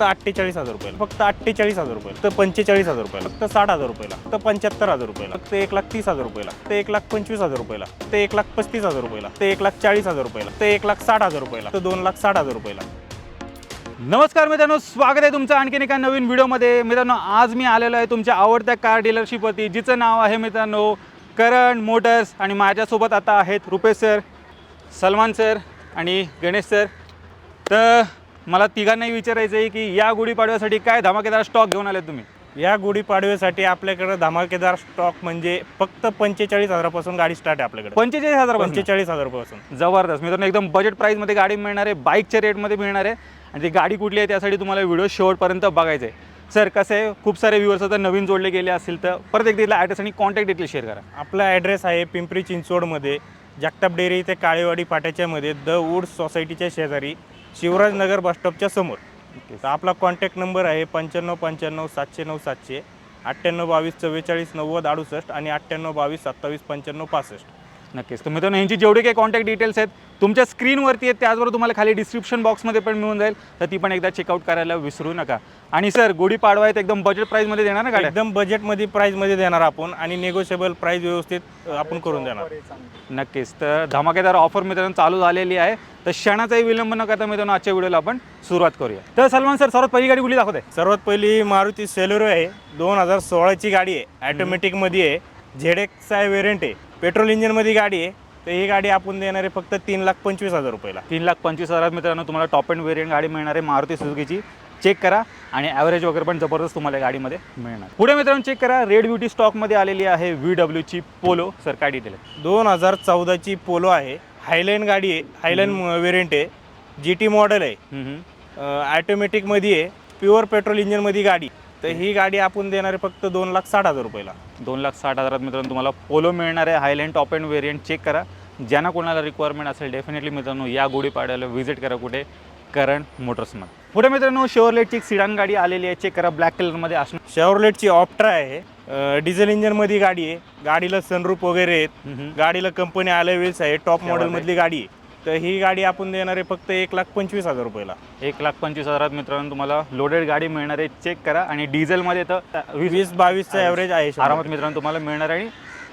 फक्त अठ्ठेचाळीस हजार रुपये फक्त अठ्ठेचाळीस हजार रुपये तर पंचेचाळीस हजार रुपये फक्त साठ हजार रुपये फक्त पंच्याहत्तर हजार रुपये फक्त एक लाख तीस हजार रुपये फक्त एक लाख पंचवीस हजार रुपये फक्त एक लाख पस्तीस हजार रुपये फक्त एक लाख चाळीस हजार रुपये फक्त एक लाख साठ हजार रुपये फक्त दोन लाख साठ हजार रुपयाला नमस्कार मित्रांनो स्वागत आहे तुमचं आणखीन एका नवीन व्हिडिओमध्ये मित्रांनो आज मी आलेलो आहे तुमच्या आवडत्या कार डीलरशिपवरती जिचं नाव आहे मित्रांनो करण मोटर्स आणि माझ्यासोबत आता आहेत रुपेश सर सलमान सर आणि गणेश सर तर मला तिघांनाही विचारायचं आहे की या गुढीपाडव्यासाठी काय धमाकेदार स्टॉक घेऊन आले तुम्ही? या गुढीपाडव्यासाठी आपल्याकडे धमाकेदार स्टॉक म्हणजे फक्त पंचेचाळीस हजारापासून गाडी स्टार्ट आहे आपल्याकडे. पंचेचाळीस हजार पंचेचाळीस हजार रुपयापासून जबरदस्त. मित्रांनो एकदम बजेट प्राईसमध्ये गाडी मिळणार आहे बाईकच्या रेटमध्ये मिळणार आहे आणि ती गाडी कुठली आहे त्यासाठी तुम्हाला व्हिडिओ शेवटपर्यंत बघायचं आहे सर कसं आहे? खूप सारे व्ह्युअर्स आता नवीन जोडले गेले असतील तर परत एकदा इथला ॲड्रेस आणि कॉन्टॅक्ट डिटेल शेअर करा. आपला ॲड्रेस आहे पिंपरी चिंचवडमध्ये जगताप डेअरी ते काळेवाडी फाट्याच्यामध्ये द वूड सोसायटीच्या शेजारी. शिवराजनगर बसस्टॉपच्या समोर. तर आपला कॉन्टॅक्ट नंबर आहे पंच्याण्णव पंच्याण्णव सातशे नऊ सातशे अठ्ठ्याण्णव बावीस चव्वेचाळीस नव्वद अडुसष्ट आणि अठ्ठ्याण्णव बावीस सत्तावीस पंच्याण्णव पासष्ट. नक्कीच. तर मित्रांनो यांची जेवढे काही कॉन्टॅक्ट डिटेल्स आहेत तुमच्या स्क्रीनवरती आहेत त्याचबरोबर तुम्हाला खाली डिस्क्रिप्शन बॉक्समध्ये पण मिळून जाईल. तर ती पण एकदा चेकआउट करायला विसरू नका. आणि सर गुढी पाडवा आहेत एकदम बजेट प्राईसमध्ये देणार ना गाड्या? एकदम बजेटमध्ये प्राईजमध्ये देणार आपण आणि नेगोशिएबल प्राईज व्यवस्थित आपण करून देणार. नक्कीच. तर धमाकेदार ऑफर मित्रांनो चालू झालेली आहे. तर क्षणाचाही विलंब न करता मित्रांनो आजच्या व्हिडिओला आपण सुरुवात करूया. तर सलमान सर सर्वात पहिली गाडी कुठली दाखवते सर्वात पहिली मारुती सेलेरो आहे. दोन हजार सोळाची गाडी आहे. ॲटोमॅटिकमध्ये आहे. झेड एक्स आय वेरियंट आहे पेट्रोल इंजिनमध्ये गाडी आहे तर ही गाडी आपण देणार आहे फक्त तीन लाख पंचवीस हजार रुपयाला. तीन लाख पंचवीस हजारात मित्रांनो तुम्हाला टॉप अँड वेरियंट गाडी मिळणार आहे मारुती सुझुकीची चेक करा आणि ॲव्हरेज वगैरे पण जबरदस्त तुम्हाला गाडीमध्ये मिळणार. पुढे मित्रांनो चेक करा रेड ब्युटी स्टॉकमध्ये आलेली आहे व्ही डब्ल्यूची पोलो सर काय डिटेल आहे? दोन हजार चौदाची पोलो आहे. हायलाईन गाडी आहे. हायलाईन वेरियंट आहे. जी टी मॉडेल आहे. ॲटोमॅटिकमध्ये आहे. प्युअर पेट्रोल इंजिनमध्ये गाडी. तर ही गाडी आपण देणार आहे फक्त दोन लाख साठ हजार रुपयाला. दोन लाख साठ हजारात मित्रांनो तुम्हाला पोलो मिळणार आहे. Highland top and variant check करा. ज्यांना कोणाला रिक्वायरमेंट असेल डेफिनेटली मित्रांनो या गुढीपाड्याला व्हिजिट करा कुठे? करण मोटर्समध्ये पुढे मित्रांनो शेवरलेटची एक सिडान गाडी आलेली आहे. चेक करा ब्लॅक कलरमध्ये असणार शेवरलेटची ऑप्ट्रा आहे. डिझेल इंजिनमध्ये गाडी आहे. गाडीला सनरूप वगैरे आहेत. गाडीला कंपनी आले व्हील्स आहे. टॉप मॉडेलमधली गाडी आहे. तर ही गाडी आपण देणार आहे फक्त एक लाख पंचवीस हजार रुपयाला. एक लाख पंचवीस हजारात मित्रांनो तुम्हाला लोडेड गाडी मिळणार आहे. चेक करा. आणि डिझेलमध्ये तर वीस वीस बावीसचा ॲव्हरेज आहे. आरामात मित्रांनो तुम्हाला मिळणार आहे. आणि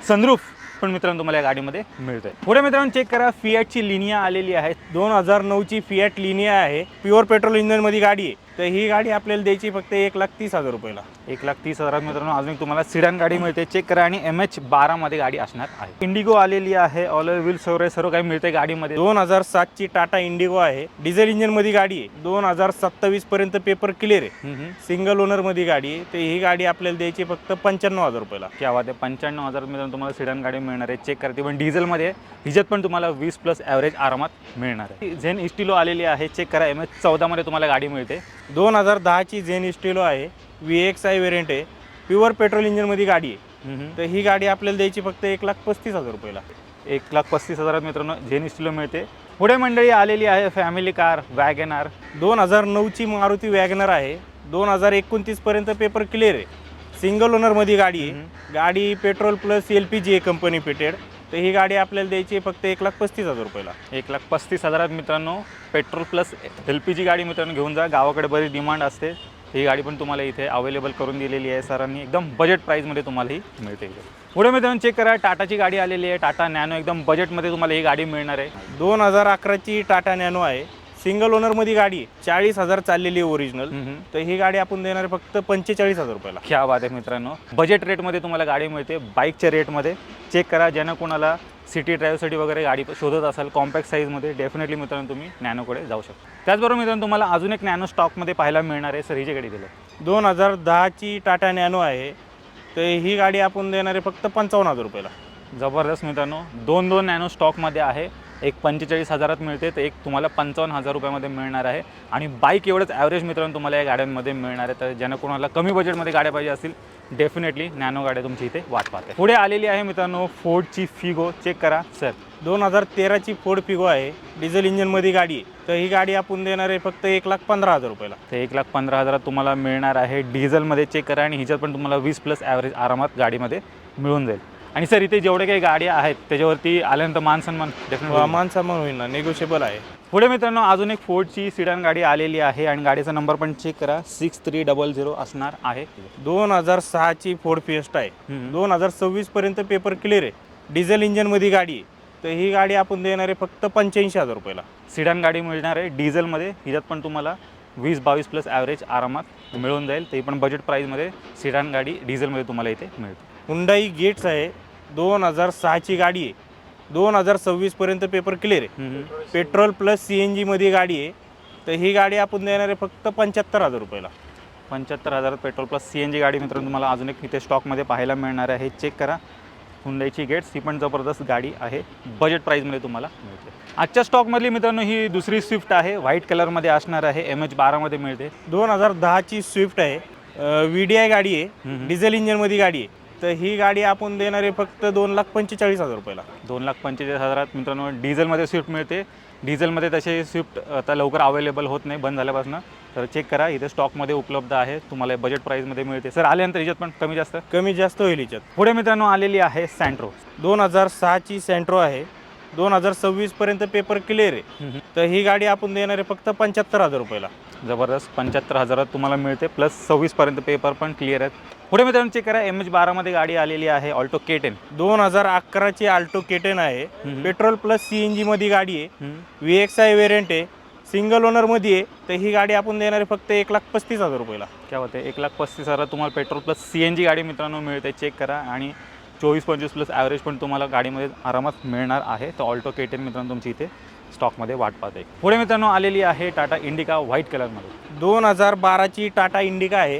सनरूफ पण मित्रांनो तुम्हाला या गाडीमध्ये मिळतंय. पुढे मित्रांनो चेक करा. फियाटची लिनिया आलेली आहे. दोन हजार नऊची फिॲट लिनिया आहे. प्युअर पेट्रोल इंजिनमध्ये गाडी आहे. तर ही गाडी आपल्याला द्यायची फक्त एक लाख तीस हजार रुपयाला. एक लाख तीस हजारात मित्रांनो अजून तुम्हाला सिडान गाडी मिळते. चेक करा आणि एम एच बारामध्ये गाडी असणार आहे. इंडिगो आलेली आहे ऑल व्हील सर्व सर्व काही मिळते गाडीमध्ये. दोन हजार सातची टाटा इंडिगो आहे. डिझेल इंजिनमध्ये गाडी आहे. दोन हजार सत्तावीस पर्यंत पेपर क्लिअर आहे. सिंगल ओनरमध्ये गाडी आहे. तर ही गाडी आपल्याला द्यायची फक्त पंच्याण्णव हजार रुपयाला. बात आहे. पंच्याण्णव हजार मित्रांनो तुम्हाला सिडान गाडी मिळणार आहे. चेक करते. पण डिझेलमध्ये. हिच्यात पण तुम्हाला वीस प्लस ॲव्हरेज आरामात मिळणार आहे. झेन इस्टिलो आलेली आहे. चेक करा. एम एच चौदामध्ये तुम्हाला गाडी मिळते. दोन हजार दहाची झेन इस्टिलो आहे व्ही एक्स आय वेरियंट आहे प्युअर पेट्रोल इंजिनमध्ये गाडी आहे. तर ही गाडी आपल्याला द्यायची फक्त एक लाख पस्तीस हजार रुपयाला. एक लाख पस्तीस हजारात मित्रांनो झेन इस्टिलो मिळते. पुढे मंडळी आलेली आहे फॅमिली कार वॅगन आर दोन हजार नऊची मारुती वॅगनर आहे. दोन हजार एकोणतीसपर्यंत पेपर क्लिअर आहे. सिंगल ओनरमध्ये गाडी आहे. गाडी petrol plus L P G आहे कंपनी पेटेड तर ही गाडी आपल्याला द्यायची आहे फक्त एक लाख पस्तीस हजार रुपयाला. एक लाख पस्तीस हजारात मित्रांनो petrol plus L P G गाडी मित्रांनो घेऊन जा. गावाकडे बरीच डिमांड असते. ही गाडी पण तुम्हाला इथे अवेलेबल करून दिलेली आहे सरांनी. एकदम बजेट प्राईजमध्ये तुम्हाला ही मिळते पुढे मित्रांनो चेक करा टाटाची गाडी आलेली आहे. टाटा नॅनो एकदम बजेटमध्ये तुम्हाला ही गाडी मिळणार आहे. दोन हजार अकराची टाटा नॅनो आहे. सिंगल ओनरमध्ये गाडी चाळीस हजार चाललेली आहे ओरिजिनल. तर ही गाडी आपण देणार आहे फक्त पंचेचाळीस हजार रुपयाला. क्या बात आहे मित्रांनो. बजेट रेटमध्ये तुम्हाला गाडी मिळते. बाईकच्या रेटमध्ये चेक करा. ज्यांना कोणाला सिटी ड्राईव्हसाठी वगैरे गाडी शोधत असाल कॉम्पॅक्ट साईजमध्ये डेफिनेटली मित्रांनो तुम्ही नॅनोकडे जाऊ शकता. त्याचबरोबर मित्रांनो तुम्हाला अजून एक नॅनो स्टॉकमध्ये पाहायला मिळणार आहे. सर ही जी गाडी दिलं दोन हजार दहाची टाटा नॅनो आहे. तर ही गाडी आपण देणार आहे फक्त पंचावन्न हजार रुपयाला. जबरदस्त मित्रांनो. दोन दोन नॅनो स्टॉकमध्ये आहे. एक पंचेचाळीस हजारात मिळते तर एक तुम्हाला पंचावन्न हजार रुपयामध्ये मिळणार आहे. आणि बाईक एवढंच ॲव्हरेज मित्रांनो तुम्हाला या गाड्यांमध्ये मिळणार आहे. तर ज्यांना कोणाला कमी बजेटमध्ये गाड्या पाहिजे असतील डेफिनेटली नॅनो गाड्या तुमची इथे वाट पाहते. पुढे आलेली आहे मित्रांनो फोर्डची फिगो चेक करा. सर दोन हजार तेराची फोर्ड फिगो आहे. डिझेल इंजिनमध्ये गाडी आहे. तर ही गाडी आपण देणार आहे फक्त एक लाख पंधरा हजार रुपयाला. तर एक लाख पंधरा हजारात तुम्हाला मिळणार आहे. डिझेलमध्ये चेक करा आणि ह्याच्यात पण तुम्हाला वीस प्लस ॲव्हरेज आरामात गाडीमध्ये मिळून जाईल. आणि सर इथे जेवढे काही गाड्या आहेत त्याच्यावरती आल्यानंतर मान सन्मान डेफिनेटली मान सामान होईल ना. निगोशिएबल आहे. पुढे मित्रांनो अजून एक फोर्डची सिडान गाडी आलेली आहे आणि गाडीचा नंबर पण चेक करा. सिक्स थ्री डबल झिरो असणार आहे. दोन हजार सहाची फोर्ड फिएस्टा आहे. दोन हजार सव्वीस पर्यंत पेपर क्लिअर आहे डिझेल इंजिनमध्ये गाडी आहे. तर ही गाडी आपण देणार आहे फक्त पंच्याऐंशी हजार रुपयाला. सिडान गाडी मिळणार आहे डिझेलमध्ये हिच्यात पण तुम्हाला वीस बावीस प्लस ॲव्हरेज आरामात मिळून जाईल. ते पण बजेट प्राईजमध्ये सिडान गाडी डिझेलमध्ये तुम्हाला इथे मिळते. हुंडाई गेट्स आहे. दोन हजार सहाची गाडी आहे. दोन हजार सव्वीसपर्यंत पेपर क्लिअर आहे. पेट्रोल प्लस सी एन जीमध्ये गाडी आहे. तर ही गाडी आपण देणार आहे फक्त पंच्याहत्तर हजार रुपयाला. पंच्याहत्तर हजारात petrol plus C N G गाडी मित्रांनो तुम्हाला अजून एक इथे स्टॉकमध्ये पाहायला मिळणार आहे. चेक करा. हुंडाईची गेट्स ही पण जबरदस्त गाडी आहे. बजेट प्राईजमध्ये तुम्हाला मिळते. आजच्या स्टॉकमधली मित्रांनो ही दुसरी स्विफ्ट आहे. व्हाईट कलरमध्ये असणार आहे. एम एच बारामध्ये मिळते. दोन हजार दहाची स्विफ्ट आहे. व्ही डी आय गाडी आहे. डिझेल इंजिनमध्ये गाडी आहे. तर ही गाडी आपण देणार आहे फक्त दोन लाख पंचेचाळीस हजार रुपयाला दोन लाख पंचेचाळीस हजारात मित्रांनो डिझेलमध्ये स्विफ्ट मिळते. डिझेलमध्ये तसे स्विफ्ट आता लवकर अवेलेबल होत नाही बंद झाल्यापासून. तर चेक करा इथे स्टॉकमध्ये उपलब्ध आहे. तुम्हाला बजेट प्राईजमध्ये मिळते. सर आल्यानंतर याच्यात पण कमी जास्त? कमी जास्त होईल याच्यात पुढे मित्रांनो आलेली आहे सँट्रो दोन हजार सहाची सेंट्रो आहे. दोन हजार सव्वीसपर्यंत पेपर क्लिअर आहे. तर ही गाडी आपण देणार आहे फक्त पंच्याहत्तर हजार रुपयाला. जबरदस्त पंच्याहत्तर हजारात तुम्हाला मिळते. प्लस सव्वीसपर्यंत पेपर पण क्लिअर आहेत. पुढे मित्रांनो चेक करा. एम एच बारामध्ये गाडी आलेली आहे ऑल्टो के टेन दोन हजार अकराची आल्टो केटेन आहे. पेट्रोल प्लस सी एन जीमध्ये गाडी आहे. व्ही एक्स आय वेरियंट आहे. सिंगल ओनरमध्ये आहे. तर ही गाडी आपण देणार आहे फक्त एक लाख पस्तीस हजार रुपयाला. काय होते एक लाख पस्तीस हजारात तुम्हाला petrol plus C N G गाडी मित्रांनो मिळते. चेक करा. आणि चोवीस पंचवीस प्लस ॲव्हरेज पण तुम्हाला गाडीमध्ये आरामात मिळणार आहे. तर ऑल्टो के टेन मित्रांनो तुमची इथे स्टॉकमध्ये वाट पाहते. पुढे मित्रांनो आलेली आहे टाटा इंडिका व्हाईट कलरमध्ये दोन हजार बाराची टाटा इंडिका आहे.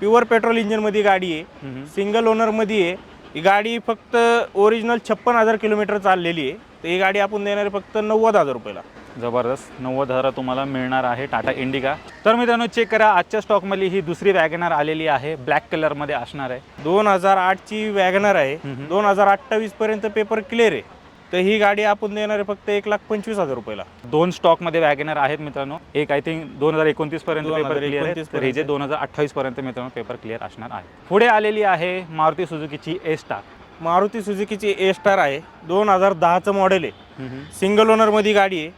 प्युअर पेट्रोल इंजिनमध्ये गाडी आहे. सिंगल ओनरमध्ये आहे. ही गाडी फक्त ओरिजिनल छप्पन हजार किलोमीटर चाललेली आहे. तर ही गाडी आपण देणार आहे फक्त नव्वद हजार रुपयाला. जबरदस्त. नव्वद हजारात तुम्हाला मिळणार आहे टाटा इंडिका तर मित्रांनो चेक करा आजच्या स्टॉकमधली ही दुसरी वॅगनार आलेली आहे. ब्लॅक कलरमध्ये असणार आहे. दोन हजार आठची वॅगनर आहे. दोन हजार अठ्ठावीसपर्यंत पेपर क्लिअर आहे. तर ही गाडी आपण देणार आहे फक्त एक लाख पंचवीस हजार रुपयाला. दोन स्टॉकमध्ये वॅगनर आहेत मित्रांनो. एक आय थिंक दोन हजार एकोणतीस पर्यंत पेपर 2029 क्लिअर हे जे पर्यंत. दोन हजार अठ्ठावीस पर्यंत मित्रांनो पेपर क्लिअर असणार आहे. पुढे आलेली आहे मारुती सुझुकीची ए स्टार मारुती सुझुकीची ए स्टार आहे. दोन हजार दहाचं मॉडेल आहे. सिंगल ओनरमध्ये गाडी आहे.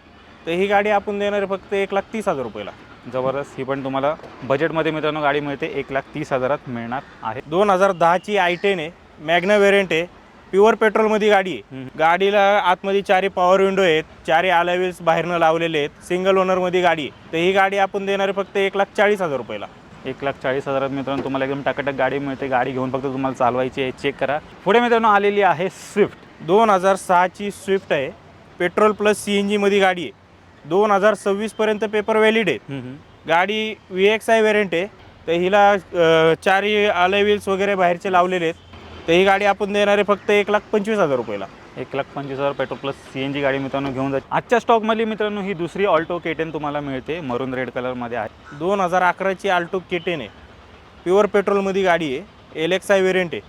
तर ही गाडी आपण देणार आहे फक्त एक लाख तीस हजार रुपयाला. जबरदस्त. ही पण तुम्हाला बजेटमध्ये मित्रांनो गाडी मिळते. एक लाख तीस हजारात मिळणार आहे. दोन हजार दहाची आय टेन आहे. मॅग्ना वेरियंट आहे. प्युअर पेट्रोलमध्ये गाडी आहे. गाडीला आतमध्ये चारी पॉवर विंडो आहेत. चारी अलावेल्स बाहेरनं लावलेले आहेत. सिंगल ओनरमध्ये गाडी आहे. तर ही गाडी आपण देणार आहे फक्त एक लाख चाळीस हजार रुपयाला. एक लाख चाळीस हजारात मित्रांनो तुम्हाला एकदम टाकाटक गाडी मिळते. गाडी घेऊन फक्त तुम्हाला चालवायची आहे. चेक करा. पुढे मित्रांनो आलेली आहे स्विफ्ट दोन हजार सहाची स्विफ्ट आहे. पेट्रोल प्लस सी एन जीमध्ये गाडी आहे. दोन हजार सव्वीसपर्यंत पेपर व्हॅलिड आहे. गाडी व्ही एक्स आय वेरियंट आहे. तर हिला अ, चारी आले व्हील्स वगैरे बाहेरचे लावलेले आहेत. तर ही गाडी आपण देणार आहे फक्त एक लाख पंचवीस हजार रुपयाला. एक लाख पंचवीस हजार petrol plus C N G गाडी मित्रांनो घेऊन जा. आजच्या स्टॉकमधली मित्रांनो ही दुसरी ऑल्टो केटेन तुम्हाला मिळते. मरून रेड कलरमध्ये आहे. दोन हजार अकराची आल्टो केटेन आहे. प्युअर पेट्रोलमध्ये गाडी आहे. एल एक्स आय वेरियंट आहे.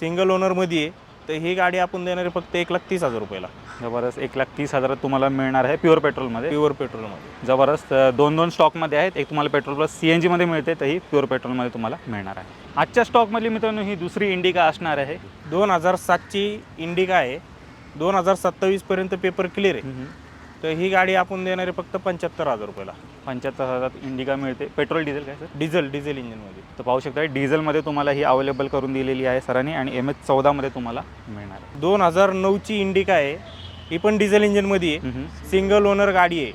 सिंगल ओनरमध्ये आहे. तर ही गाडी आपण देणार आहे फक्त एक लाख तीस हजार रुपयाला. जबरदस्त एक लाख तीस हजारात तुम्हाला मिळणार आहे प्युअर पेट्रोलमध्ये. प्युअर पेट्रोलमध्ये. जबरदस्त दोन दोन स्टॉकमध्ये आहेत. एक तुम्हाला पेट्रोल प्लस सी एन जीमध्ये मिळते तर ही प्युअर पेट्रोलमध्ये तुम्हाला मिळणार आहे. आजच्या स्टॉकमधली मित्रांनो ही दुसरी इंडिका असणार आहे. दोन हजार सातची इंडिका आहे. दोन हजार सत्तावीसपर्यंत पेपर क्लिअर आहे. तर ही गाडी आपण देणार आहे फक्त पंच्याहत्तर हजार रुपयाला. पंच्याहत्तर हजारात इंडिका मिळते. पेट्रोल डिझेल काय सर? डिझेल डिझेल इंजिनमध्ये. तर पाहू शकता डिझेलमध्ये तुम्हाला ही अवेलेबल करून दिलेली आहे सरांनी आणि एम एच चौदामध्ये तुम्हाला मिळणार आहे. दोन हजार नऊची इंडिका आहे. ही पण डिझेल इंजिनमध्ये आहे. सिंगल ओनर गाडी आहे.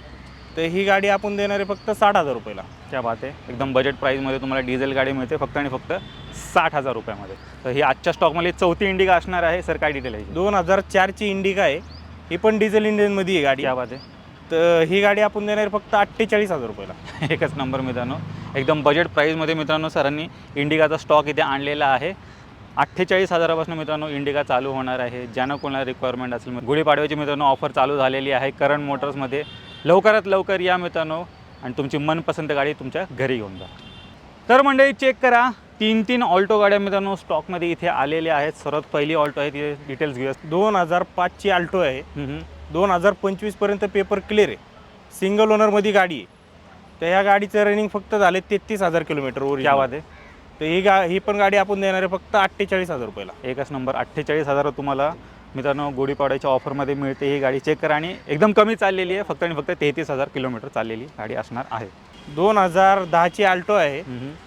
तर ही गाडी आपण देणार आहे फक्त साठ हजार रुपयाला. क्या बात आहे. एकदम बजेट प्राईजमध्ये तुम्हाला डिझेल गाडी मिळते फक्त आणि फक्त साठ हजार रुपयामध्ये. तर ही आजच्या स्टॉकमध्ये चौथी इंडिका असणार आहे सर काय डिटेल आहे? दोन हजार चारची इंडिका आहे. ही पण डिझेल इंजिनमध्ये आहे गाडी. बात आहे. तर ही गाडी आपण देणार आहे फक्त अठ्ठेचाळीस हजार रुपयाला. एकच नंबर मित्रांनो. एकदम बजेट प्राईजमध्ये मित्रांनो सरांनी इंडिकाचा स्टॉक इथे आणलेला आहे. अठ्ठेचाळीस हजारापासून मित्रांनो इंडिका चालू होणार आहे. ज्यांना कोणाला रिक्वायरमेंट असेल गुढीपाडव्याची मित्रांनो ऑफर चालू झालेली आहे. करंट मोटर्समध्ये लवकरात लवकर या मित्रांनो आणि तुमची मनपसंत गाडी तुमच्या घरी घेऊन जा. तर मंडळी चेक करा. तीन तीन ऑल्टो गाड्या मित्रांनो स्टॉकमध्ये इथे आलेल्या आहेत. सर्वात पहिली ऑल्टो आहे तिथे डिटेल्स घेऊया. दोन हजार पाचची आल्टो आहे. दोन हजार पंचवीसपर्यंत पेपर क्लिअर आहे. सिंगल ओनरमध्ये गाडी आहे. तर ह्या गाडीचं रनिंग फक्त झाले तेहतीस हजार किलोमीटर बात आहे. तर ही गा ही पण गाडी आपण देणार आहे फक्त अठ्ठेचाळीस हजार रुपयाला. एकच नंबर अठ्ठेचाळीस हजार तुम्हाला मित्रांनो गुढीपाडव्याच्या ऑफरमध्ये मिळते ही गाडी. चेक करा आणि एकदम कमी चाललेली आहे. फक्त आणि फक्त तेहतीस हजार किलोमीटर चाललेली गाडी असणार आहे. दोन हजार दहाची आल्टो आहे.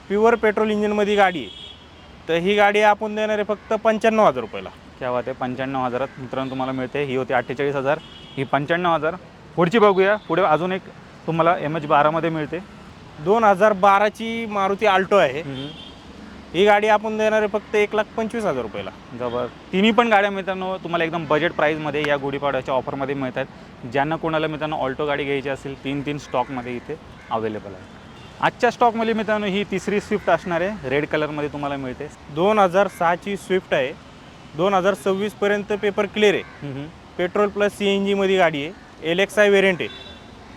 प्युअर पेट्रोल इंजिनमध्ये गाडी आहे. तर ही गाडी आपण देणार आहे फक्त पंच्याण्णव हजार रुपयाला. क्या आहे. पंच्याण्णव हजारात मित्रांनो तुम्हाला मिळते. ही होती अठ्ठेचाळीस हजार. ही पंच्याण्णव हजार. पुढची बघूया. पुढे अजून एक तुम्हाला एम एच बारामध्ये मिळते. दोन हजार बाराची मारुती आल्टो आहे. ही गाडी आपण देणार आहे फक्त एक लाख पंचवीस हजार रुपयाला. जबर. तिन्ही पण गाड्या मित्रांनो तुम्हाला एकदम बजेट प्राईजमध्ये या गुढीपाडव्याच्या ऑफरमध्ये मिळतात ज्यांना कोणाला मित्रांनो ऑल्टो गाडी घ्यायची असेल तीन तीन स्टॉकमध्ये इथे अवेलेबल आहे आजच्या स्टॉकमध्ये मित्रांनो ही तिसरी स्विफ्ट असणार आहे. रेड कलरमध्ये तुम्हाला मिळते. दोन हजार सहाची स्विफ्ट आहे. दोन हजार सव्वीसपर्यंत पेपर क्लिअर आहे. पेट्रोल प्लस सी एन जीमध्ये गाडी आहे. एल एक्स आय वेरियंट आहे.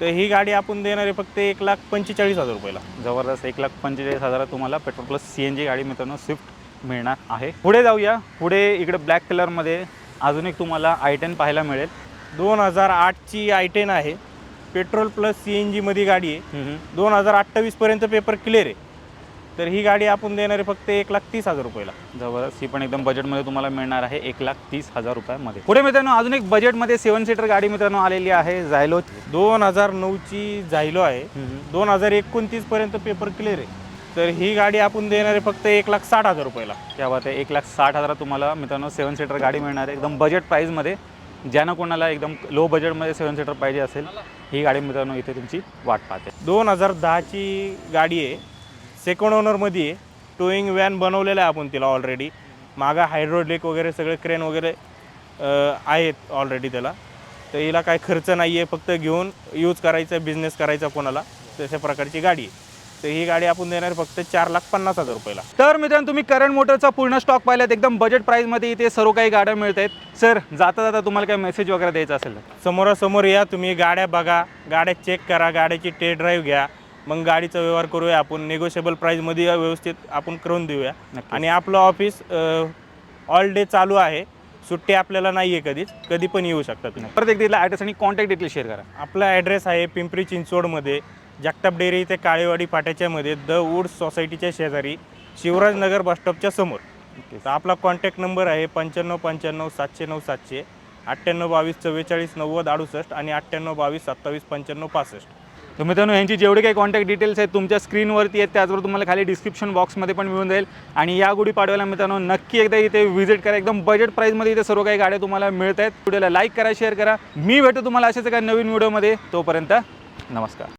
तर ही गाडी आपण देणार आहे फक्त एक लाख पंचेचाळीस हजार रुपयाला. जबरदस्त एक लाख पंचेचाळीस हजारात तुम्हाला petrol plus C N G गाडी मित्रांनो स्विफ्ट मिळणार आहे. पुढे जाऊया. पुढे इकडे ब्लॅक कलरमध्ये अजून एक तुम्हाला आय टेन पाहायला मिळेल. दोन हजार आठची आय टेन आहे. पेट्रोल प्लस सी एन जीमध्ये गाडी आहे. दोन हजार अठ्ठावीसपर्यंत पेपर क्लिअर आहे. तर ही गाडी आपण देणार आहे फक्त एक लाख तीस हजार रुपयाला. जबरदस्त ही पण एकदम बजेटमध्ये तुम्हाला मिळणार आहे एक लाख तीस हजार रुपयामध्ये. पुढे मित्रांनो अजून एक बजेटमध्ये सेवन सीटर गाडी मित्रांनो आलेली आहे झायलो दोन हजार नऊची झायलो आहे. दोन हजार एकोणतीसपर्यंत पेपर क्लिअर आहे. तर ही गाडी आपण देणार आहे फक्त एक लाख साठ हजार रुपयाला. त्या बात आहे एक लाख साठ हजारात तुम्हाला मित्रांनो सेवन सीटर गाडी मिळणार आहे. एकदम बजेट प्राईजमध्ये ज्यांना कोणाला एकदम लो बजेटमध्ये सेवन सीटर पाहिजे असेल ही गाडी मित्रांनो इथे तुमची वाट पाहते. दोन हजार दहाची गाडी आहे. सेकंड ओनरमध्ये टोईंग व्हॅन बनवलेलं आहे आपण तिला ऑलरेडी मागं हायड्रोलिक वगैरे सगळे क्रेन वगैरे आहेत ऑलरेडी त्याला. तर हिला काय खर्च नाही आहे फक्त घेऊन यूज करायचा बिझनेस करायचा कोणाला. तशा प्रकारची गाडी आहे. तर ही गाडी आपण देणार फक्त चार लाख पन्नास हजार रुपयाला. तर मित्रांनो तुम्ही करंट मोटरचा पूर्ण स्टॉक पाहिलात. एकदम बजेट प्राईजमध्ये इथे सर्व काही गाड्या मिळत आहेत सर जाता जाता तुम्हाला काही मेसेज वगैरे द्यायचा असेल? समोरासमोर या तुम्ही गाड्या बघा गाड्या चेक करा गाड्याची टेस्ट ड्राईव्ह घ्या. मग गाडीचा व्यवहार करूया आपण निगोशिएबल प्राईजमध्ये व्यवस्थित आपण करून देऊया. आणि आपलं ऑफिस ऑल डे चालू आहे. सुट्टी आपल्याला नाही आहे कधीच कधी पण येऊ शकता तुम्ही परत एकदा ॲड्रेस आणि कॉन्टॅक्ट डिटेल शेअर करा. आपला ॲड्रेस आहे पिंपरी चिंचवडमध्ये जगताप डेअरी ते काळेवाडी फाट्याच्यामध्ये द वूड्स सोसायटीच्या शेजारी शिवराजनगर बसस्टॉपच्या समोर. तर आपला कॉन्टॅक्ट नंबर आहे पंच्याण्णव पंच्याण्णव सातशे नऊ सातशे अठ्ठ्याण्णव बावीस चव्वेचाळीस नव्वद अडुसष्ट आणि अठ्ठ्याण्णव बावीस सत्तावीस पंच्याण्णव पासष्ट. तर मित्रांनो यांची जेवढे काही कॉन्टॅक्ट डिटेल्स आहेत तुमच्या स्क्रीनवरती आहेत त्याचबरोबर तुम्हाला खाली डिस्क्रिप्शन बॉक्समध्ये पण मिळून जाईल. आणि या गुढी पाडव्याला मित्रांनो नक्की एकदा इथे व्हिजिट करा. एकदम बजेट प्राईजमध्ये इथे सर्व काही गाड्या तुम्हाला मिळत आहेत व्हिडिओला लाईक करा शेअर करा. मी भेटतो तुम्हाला अशाच एका नवीन व्हिडिओमध्ये तोपर्यंत नमस्कार.